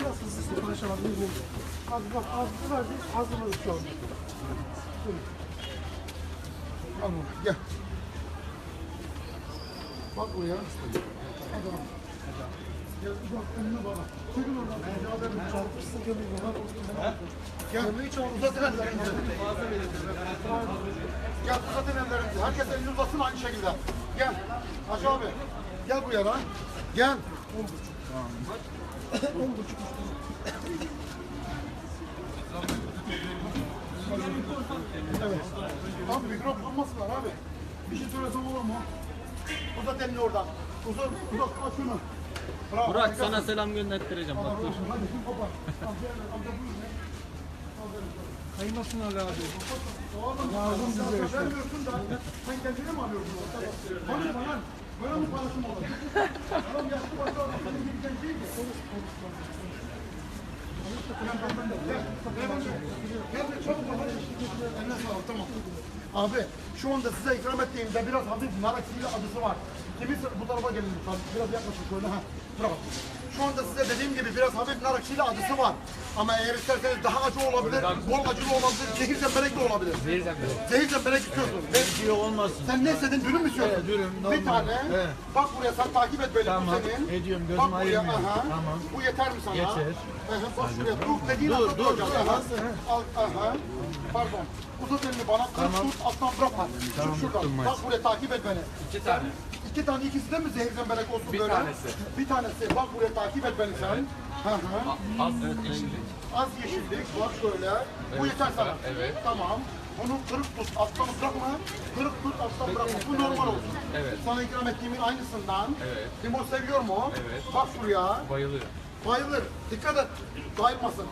biraz hızlı sipariş alabilir miyim? Az bak az verdik hazırladık şu an. Buyurun. Al bunu gel. Bak buraya. Bak. Gel bak önüne bana. Çekil oradan. Beraber çarpışsın gönül bana. Gel. Uzatın ellerinizi. Gel uzatın ellerinizi. Herkes elini uzatsın aynı şekilde. Gel. Hacı abi. Gel buraya lan. Gel. On buçuk. Evet. Abi mikrofon olmasın var abi. Bir şey söylesem olur mu? Uzat elini oradan. Uzat, uzat, aç şunu. Bravo, Burak harikasın. sana selam gönderttireceğim. Bak dur. Hadi şimdi kopar. Hayırlısın Ali abi. Lazım bize işte. Vermiyorsun da sen kendine mi alıyorsun? Konuşma lan. Böyle mi paylaşım olur? Adam yaşlı başlı adam Abi şu anda size ikram ettiğimde biraz hafif nar eksiğiyle acısı var. Kimin bu tarafa gelin lütfen. Biraz yaklaşın şöyle. Ha. Bravo. Şu anda size dediğim gibi biraz hafif nar eksiğiyle acısı var. Ama eğer isterseniz daha acı olabilir, bol acılı olabilir, zehir zemberek de olabilir. Zehir zemberek. Zehir zemberek istiyorsun. Ben Yok olmasın. sen ne istedin? Dürüm mü istiyorsun? Evet, dürüm, Bir normal. tane. Evet. Bak buraya sen takip et beni. Tamam, Bu senin. ediyorum, gözüm Bak buraya. ayırmıyor. Aha. Tamam. Bu yeter mi sana? Yeter. Aha, bak şuraya. Dur dediğin Dur, dur, dur, Aha. Al, aha. Pardon. Uzat elini bana. Kırk tut, alttan bırakma. Tamam, Çık şuradan. Bak buraya takip et beni. İki tane. İki tane ikisi de mi zehir zemberek olsun Bir böyle? tanesi. Bir tanesi. Bak buraya takip et beni sen. Hı hı. Az yeşillik. Az yeşillik. Bak şöyle. Bu yeter sana. Evet. Tamam. Bunu kırık tut, alttan bırakma. Kırık tut, alttan bırakma. Bu normal olsun. Evet. Sana ikram ettiğimin aynısından. Evet. Limon seviyor mu? Evet. Bak şuraya. Bayılıyor. Bayılır. Dikkat et. Bayılmasın.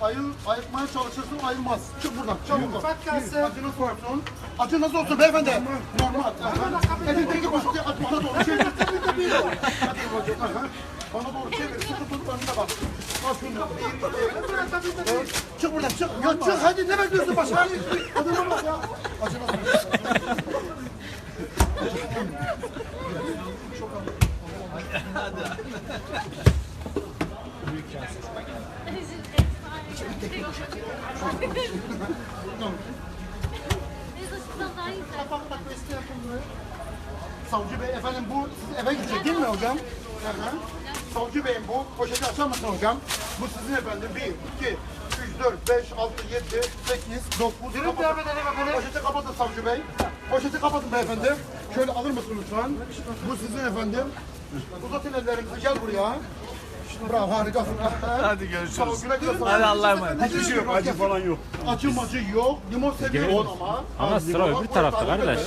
Ayıl, ayırtmaya çalışırsın ayılmaz. Çık buradan. Çabuk ol. Acı nasıl olsun? Acı nasıl olsun beyefendi? Normal. Elindeki poşeti acı bana doğru çevir. Hadi babacığım. aha. Bana doğru çevir. Sıkı tut önüne bak. Al şunu. Evet. Çık buradan çık. Ya çık hadi ne bekliyorsun başka? Adına bak ya. Yapıldı. Savcı Bey efendim bu siz eve gidecek değil mi hocam? Hı hı. Savcı Bey'in bu poşeti açar mısın hocam? Bu sizin efendim. 1, 2, 3, 4, 5, 6, 7, 8, 9. Dürüm devam edelim efendim. Poşeti kapatın Savcı Bey. Poşeti kapatın beyefendi. Şöyle alır mısın lütfen? Bu sizin efendim. Uzatın ellerinizi gel buraya. Bravo harikasın. Hadi görüşürüz. Hadi Allah'a emanet. Hiçbir şey yok acı falan yok. Acı macı yok. Limon seviyorsun ama. Ama sıra öbür tarafta kardeş.